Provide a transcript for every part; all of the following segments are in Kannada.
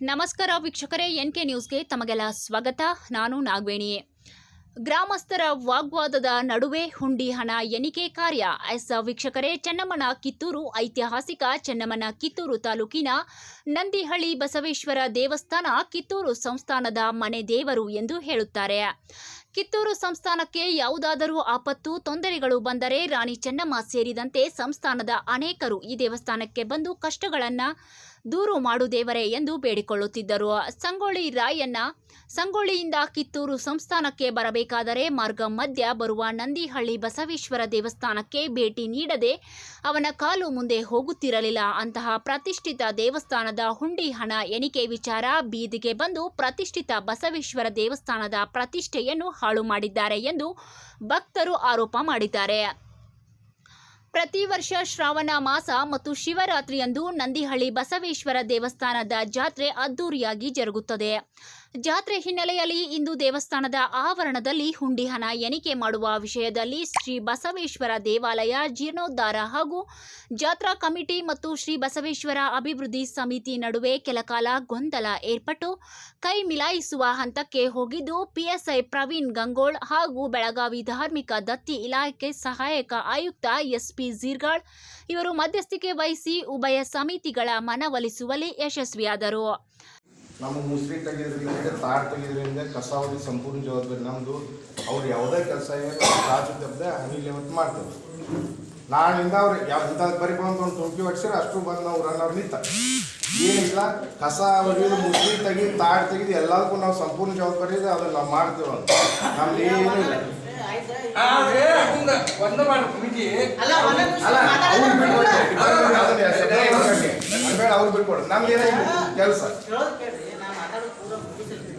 ನಮಸ್ಕಾರ ವೀಕ್ಷಕರೇ ಎನ್ ಕೆ ನ್ಯೂಸ್ಗೆ ತಮಗೆಲ್ಲ ಸ್ವಾಗತ. ನಾನು ನಾಗವೇಣಿ ಗ್ರಾಮಸ್ಥರ ವಾಗ್ವಾದದ ನಡುವೆ ಹುಂಡಿ ಹಣ ಎಣಿಕೆ ಕಾರ್ಯ. ಎಸ್ ವೀಕ್ಷಕರೇ, ಚೆನ್ನಮ್ಮನ ಕಿತ್ತೂರು ಐತಿಹಾಸಿಕ ಚೆನ್ನಮ್ಮನ ಕಿತ್ತೂರು ತಾಲೂಕಿನ ನಂದಿಹಳ್ಳಿ ಬಸವೇಶ್ವರ ದೇವಸ್ಥಾನ ಕಿತ್ತೂರು ಸಂಸ್ಥಾನದ ಮನೆ ದೇವರು ಎಂದು ಹೇಳುತ್ತಾರೆ. ಕಿತ್ತೂರು ಸಂಸ್ಥಾನಕ್ಕೆ ಯಾವುದಾದರೂ ಆಪತ್ತು, ತೊಂದರೆಗಳು ಬಂದರೆ ರಾಣಿ ಚೆನ್ನಮ್ಮ ಸೇರಿದಂತೆ ಸಂಸ್ಥಾನದ ಅನೇಕರು ಈ ದೇವಸ್ಥಾನಕ್ಕೆ ಬಂದು ಕಷ್ಟಗಳನ್ನ ದೂರು ಮಾಡು ದೇವರೇ ಎಂದು ಬೇಡಿಕೊಳ್ಳುತ್ತಿದ್ದರು. ಸಂಗೊಳ್ಳಿ ರಾಯಣ್ಣ ಸಂಗೊಳ್ಳಿಯಿಂದ ಕಿತ್ತೂರು ಸಂಸ್ಥಾನಕ್ಕೆ ಬರಬೇಕಾದರೆ ಮಾರ್ಗ ಮಧ್ಯ ಬರುವ ನಂದಿಹಳ್ಳಿ ಬಸವೇಶ್ವರ ದೇವಸ್ಥಾನಕ್ಕೆ ಭೇಟಿ ನೀಡದೆ ಅವನ ಕಾಲು ಮುಂದೆ ಹೋಗುತ್ತಿರಲಿಲ್ಲ. ಅಂತಹ ಪ್ರತಿಷ್ಠಿತ ದೇವಸ್ಥಾನದ ಹುಂಡಿ ಹಣ ಎಣಿಕೆ ವಿಚಾರ ಬೀದಿಗೆ ಬಂದು ಪ್ರತಿಷ್ಠಿತ ಬಸವೇಶ್ವರ ದೇವಸ್ಥಾನದ ಪ್ರತಿಷ್ಠೆಯನ್ನು ಹಾಳು ಮಾಡಿದ್ದಾರೆ ಎಂದು ಭಕ್ತರು ಆರೋಪ ಮಾಡಿದ್ದಾರೆ. ಪ್ರತಿ ವರ್ಷ ಶ್ರಾವಣ ಮಾಸ ಮತ್ತು ಶಿವರಾತ್ರಿಯಂದು ನಂದಿಹಳ್ಳಿ ಬಸವೇಶ್ವರ ದೇವಸ್ಥಾನದ ಜಾತ್ರೆ ಅದ್ದೂರಿಯಾಗಿ ಜರುಗುತ್ತದೆ. ಜಾತ್ರೆ ಹಿನ್ನೆಲೆಯಲ್ಲಿ ಇಂದು ದೇವಸ್ಥಾನದ ಆವರಣದಲ್ಲಿ ಹುಂಡಿ ಹಣ ಎಣಿಕೆ ಮಾಡುವ ವಿಷಯದಲ್ಲಿ ಶ್ರೀ ಬಸವೇಶ್ವರ ದೇವಾಲಯ ಜೀರ್ಣೋದ್ಧಾರ ಹಾಗೂ ಜಾತ್ರಾ ಕಮಿಟಿ ಮತ್ತು ಶ್ರೀ ಬಸವೇಶ್ವರ ಅಭಿವೃದ್ಧಿ ಸಮಿತಿ ನಡುವೆ ಕೆಲಕಾಲ ಗೊಂದಲ ಏರ್ಪಟ್ಟು ಕೈ ಮಿಲಾಯಿಸುವ ಹಂತಕ್ಕೆ ಹೋಗಿದ್ದು, ಪಿಎಸ್ಐ ಪ್ರವೀಣ್ ಗಂಗೋಳ್ ಹಾಗೂ ಬೆಳಗಾವಿ ಧಾರ್ಮಿಕ ದತ್ತಿ ಇಲಾಖೆ ಸಹಾಯಕ ಆಯುಕ್ತ ಎಸ್ಪಿ ಜೀರ್ಗಾಳ್ ಇವರು ಮಧ್ಯಸ್ಥಿಕೆ ವಹಿಸಿ ಉಭಯ ಸಮಿತಿಗಳ ಮನವೊಲಿಸುವಲ್ಲಿ ಯಶಸ್ವಿಯಾದರು. ನಮ್ಮ ಮುಸ್ರಿ ತೆಗೆದ್ರಿಂದ ತಾಟ್ ತೆಗೆದ್ರಿಂದ ಕಸ ಅವ್ರಿಗೆ ಸಂಪೂರ್ಣ ಜವಾಬ್ದಾರಿ. ನಮ್ಮದು ಅವ್ರು ಯಾವುದೇ ಕೆಲಸ ರಾಜು ತಪ್ಪದೆ ಅನಿಲ್ ಲೆವತ್ ಮಾಡ್ತೇವೆ ನಾಳಿಂದ ಅವ್ರು ಯಾವ ಇಂಥ ಬರೀ ಬಂದು ಒಂದು ಟ್ವೆಂಟಿ ಹೊಡ್ಸಿರ ಅಷ್ಟು ಬಂದು ನಾವು ರನ್ ಅವ್ರು ನಿಂತ. ಏನಿಲ್ಲ ಕಸ ಹೊಡಿಯೋದು ಮುಸ್ರಿ ತೆಗೆದು ತಾಡ್ ತೆಗೆದು ಎಲ್ಲದಕ್ಕೂ ನಾವು ಸಂಪೂರ್ಣ ಜವಾಬ್ದಾರಿ ಇದೆ ಅದನ್ನ ನಾವು ಮಾಡ್ತೇವೆ ಅಂತ ನಮ್ದು ಏನೂ ಇಲ್ಲ ಅವ್ರು ಬಿಟ್ಕೊಡ್ರಿ ನಮ್ದು ಏನಿಲ್ಲ ಕೆಲಸ.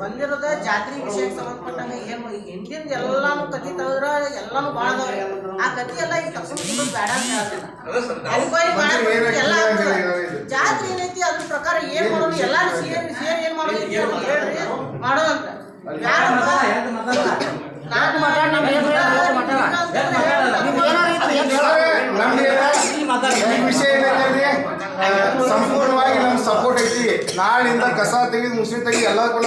ಬಂದಿರೋದ ಜಾತ್ರೆ ವಿಷಯಕ್ಕೆ ಸಂಬಂಧಪಟ್ಟಂಗೆ ಏನು ಹಿಂದಿನ ಎಲ್ಲಾನು ಕತಿ ತೆಗೆದ್ರ ಎಲ್ಲಾನು ಭಾಳ ಆ ಕತಿ ಎಲ್ಲ ಈಗ ತಪ್ಪಿಸ್ಕೊಂಡು ಬೇಡ ಅಂತ ಹೇಳ್ತೇನೆ ಎಲ್ಲ. ಜಾತ್ರೆ ಏನೈತಿ ಅದ್ರ ಪ್ರಕಾರ ಏನ್ ಮಾಡೋದು ಎಲ್ಲಾರು ಸೇರಿ ಸೇರಿ ಏನ್ ಮಾಡೋದು ಮಾಡೋದಂತ? ನಾನು ಮಾತಾಡ ನಮ್ದು ಏನ- ಈ ವಿಷಯ ಏನೈತೆ ಆ, ಸಂಪೂರ್ಣವಾಗಿ ನಮ್ ಸಪೋರ್ಟ್ ಐತಿ ನಾಳಿಂದ ಕಸ ತೆಗೆದು ಮುಸ್ರಿ ತೆಗೆದು ಎಲ್ಲ ಕೂಡ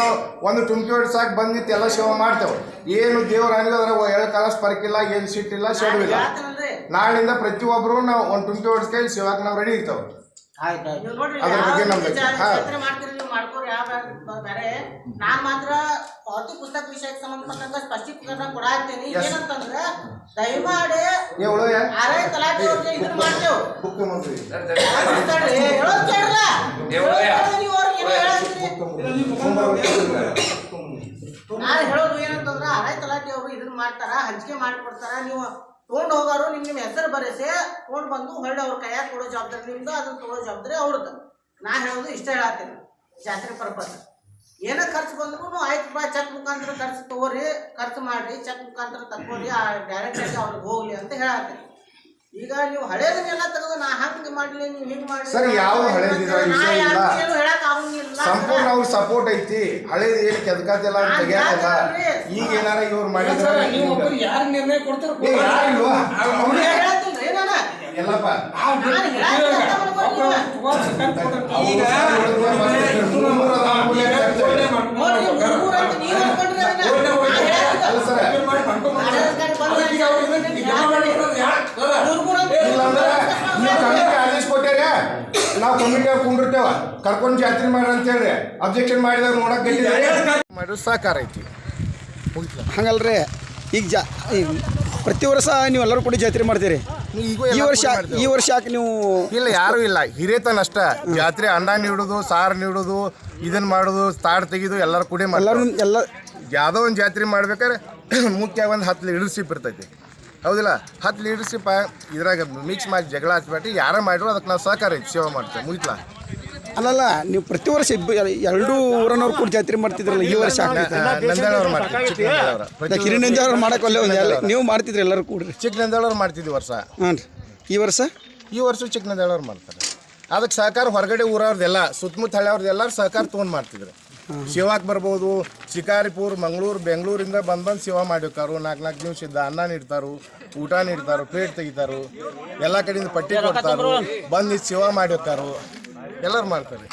ಒಂದು ಟುಮ್ಕಿ ಹೊಡಿ ಸಾಕು ಬಂದಿತ್ತು ಎಲ್ಲ ಸೇವೆ ಮಾಡ್ತೇವೆ. ಏನು ದೇವ್ರ ಅದ್ರ ಎಳೆ ಕಾಲ ಸ್ಪರ್ಕಿಲ್ಲ ಏನು ಸಿಟ್ಟಿಲ್ಲ ಶೆಡು ಇಲ್ಲ. ನಾಳಿಂದ ಪ್ರತಿಯೊಬ್ಬರು ನಾವು ಒಂದು ಟುಮ್ಕಿ ಹೊಡ್ಸ್ಕೈ ಸೇವಾಕ್ ನಾವು ರೆಡಿ ಇರ್ತೇವೆ. ಅದ್ರ ಬಗ್ಗೆ ನಾನ್ ಮಾತ್ರ ಪಾವತಿ ಪುಸ್ತಕ ವಿಷಯಕ್ಕೆ ಸಂಬಂಧಪಟ್ಟಂತ ಸ್ಪಷ್ಟೀಕರಣ ಕೊಡಾಕ್ತೇನೆ. ಏನಂತಂದ್ರೆ ದಯಮಾಡಿ ಆರೇ ತಲಾಟೆ ಅವ್ರಿಗೆ ಇದನ್ನ ಮಾಡ್ತೇವೆ. ಇದನ್ನ ಮಾಡ್ತಾರ ಹಂಚಿಕೆ ಮಾಡಿಕೊಡ್ತಾರ ನೀವು ತೊಗೊಂಡು ಹೋಗೋರು ನಿಮ್ ನಿಮ್ ಹೆಸರು ಬರೆಸಿ ತೊಗೊಂಡು ಬಂದು ಹೊಳ್ಳಿ ಅವ್ರ ಕೈಯಾಗ ಕೊಡೋ ಜವಾಬ್ದಾರಿ ನಿಮ್ದು ಅದನ್ನ ತೊಗೊಳೋ ಜವಾಬ್ದಾರಿ ಅವ್ರದ್ದು ನಾ ಹೇಳೋದು ಇಷ್ಟ ಹೇಳತ್ತೀನಿ ಜಾತ್ರೆ ಪರ್ಪಸ್. ಏನ ಖರ್ಚು ಬಂದ್ರು ಆಯ್ತಪ್ಪ ಚೆಕ್ ಮುಖಾಂತರ ಖರ್ಚು ತಗೋರಿ ಖರ್ಚು ಮಾಡ್ರಿ ಚೆಕ್ ಮುಖಾಂತರ ತಗೋರಿ ಡೈರೆಕ್ಟ್ ಆಗಿ ಅವ್ರಿಗೆ ಹೋಗ್ಲಿ ಅಂತ ಹೇಳತ್ತೀನಿ ಈಗ ನೀವು ಹಳೇದನ್ನೆಲ್ಲ ತೆಗೆದು ನಾ ಹಂಗೆ ಮಾಡ್ಲಿ ನೀವು ಹಿಂಗೆ ಮಾಡ್ಲಿ ಸರ್, ವಿಷಯ ಇಲ್ಲ. ಯಾರ್ಗೂ ಏನು ಹೇಳಕ್ ಆಗೋಂಗಿಲ್ಲ ಸಂಪೂರ್ಣ ಅವ್ರ ಸಪೋರ್ಟ್ ಐತಿ ಹಳೇದು ಏನು ಕೆದಕಾತಿಲ್ಲ ಅಂತ ತೆಗಿಯಾಕಲ್ಲ ಈಗ ಏನಾರ ಇವ್ರು ಮಾಡಿದ್ರೆ ಸರ್, ನೀವು ಒಬ್ಬರು ಯಾರು ನಿರ್ಣಯ ಕೊಡ್ತಾರೋ ಏ, ಯಾರಿಲ್ವಾ? ಅವ್ನೇ ಹೇಳತ್ತಿಲ್ರಿ ನಾನು ಎಲ್ಲಪ್ಪ ನಾವು ನಾನು ಹೇಳಾತ್ತೀನಿ ಅಂತ ಮಾಡ್ಕೊಳ್ಳಿ ನೀವು. ಈಗ ನೋಡಿ, ನೀವು ಮೂರು ಅಂತ ನೀವು ಅನ್ಕೊಂಡ್ರಿ ಅದನ್ನ. ನಾನು ಹೇಳಾತಿದ್ದೆ. ಅಲ್ಲ ಸರ್ ಆಡಳಿತಾಧಿಕಾರಿ ಮೂರು ಮೂರು ಅಂತ ಇಲ್ಲಾಂದ್ರೆ ನೀವು ಕಮಿಟಿ ಆದೇಶ ಕೊಟ್ಟಾರ ನಾವು ಕಮಿಟಿ ಕುಂಡಿರ್ತೇವ ಕರ್ಕೊಂಡು ಜಾತ್ರೆ ಮಾಡ್ರಿ ಅಂತ ಹೇಳ್ರಿ. ಅಬ್ಜೆಕ್ಷನ್ ಮಾಡಿದಾಗ ನೋಡಕ್ ಮಾಡಿದ್ರು ಸಾಕಾರ ಐತಿ. ಹಂಗಲ್ರಿ ಈಗ ಜಾ ಈಗ ಪ್ರತಿ ವರ್ಷ ನೀವು ಎಲ್ಲರೂ ಕೂಡ ಜಾತ್ರೆ ಮಾಡ್ತೀರಿ? ಈಗ ಈ ವರ್ಷ ಈ ವರ್ಷ ಯಾಕೆ ನೀವು ಇಲ್ಲ ಯಾರು ಇಲ್ಲ. ಹಿರೇತನ ಅಷ್ಟ. ಜಾತ್ರೆ ಅಂಡ ನೀಡುದು ಸಾರು ನೀಡುದು ಇದನ್ನ ಮಾಡುದು ತಾಡ್ ತೆಗೆದು ಎಲ್ಲರೂ ಕೂಡ ಎಲ್ಲರೂ ಮಾಡ್ತಾರೆ ಎಲ್ಲ ಯಾವುದೋ ಒಂದು ಜಾತ್ರೆ ಮಾಡ್ಬೇಕಾದ್ರೆ ಮುಖ್ಯ ಒಂದು ಹತ್ತು ಲೀಡರ್ಶಿಪ್ ಇರ್ತೈತಿ. ಹೌದಿಲ್ಲ? ಹತ್ತು ಲೀಡರ್ಶಿಪ್ ಇದ್ರಾಗ ಮಿಕ್ಸ್ ಮಾಡಿ ಜಗಳ ಹಚ್ಬಿಟ್ಟು ಯಾರ ಮಾಡಿದ್ರು ಅದಕ್ಕೆ ನಾವು ಸಹಕಾರ ಐತಿ ಸೇವೆ ಮಾಡ್ತೇವೆ. ಮುಗಿತ್ಲಾ? ಅಲ್ಲಲ್ಲ ನೀವು ಪ್ರತಿ ವರ್ಷ ಇಬ್ಬ ಎರಡೂ ಊರನವ್ರು ಕೂಡ ಜಾತ್ರೆ ಮಾಡ್ತಿದ್ರಲ್ಲ ಈ ವರ್ಷ ಅವ್ರು ಮಾಡಕ್ಕೆ ಒಂದು ನೀವು ಮಾಡ್ತಿದ್ರಿ ಎಲ್ಲರೂ ಕೂಡ ಚಿಕ್ಕ ನಂದೇಳವ್ರು ಮಾಡ್ತಿದ್ವಿ ವರ್ಷ. ಹಾಂ ರೀ. ಈ ವರ್ಷ? ಈ ವರ್ಷ ಚಿಕ್ಕ ನಂದೇಳವ್ರು ಮಾಡ್ತಾರೆ. ಅದಕ್ಕೆ ಸಹಕಾರ ಹೊರಗಡೆ ಊರವ್ರದ್ದೆಲ್ಲ ಸುತ್ತಮುತ್ತ ಹಳ್ಳಿಯವ್ರದ್ದು ಎಲ್ಲರೂ ಸಹಕಾರ ತೊಗೊಂಡು ಮಾಡ್ತಿದ್ರು. ಶಿವಾಕ್ ಬರ್ಬೋದು ಶಿಕಾರಿಪುರ ಮಂಗಳೂರು ಬೆಂಗಳೂರಿಂದ ಬಂದು ಬಂದು ಸೇವಾ ಮಾಡಿರ್ತಾರು. ನಾಲ್ಕು ನಾಲ್ಕು ದಿವಸ ಇದ್ದ ಅನ್ನ ನೀಡ್ತಾರು ಊಟ ನೀಡ್ತಾರು ಪ್ಲೇಟ್ ತೆಗಿತಾರು. ಎಲ್ಲ ಕಡೆಯಿಂದ ಪಟ್ಟಿ ಕೊಡ್ತಾರು. ಬಂದು ಸೇವಾ ಮಾಡಿರ್ತಾರು. ಎಲ್ಲರೂ ಮಾಡ್ತಾರೆ.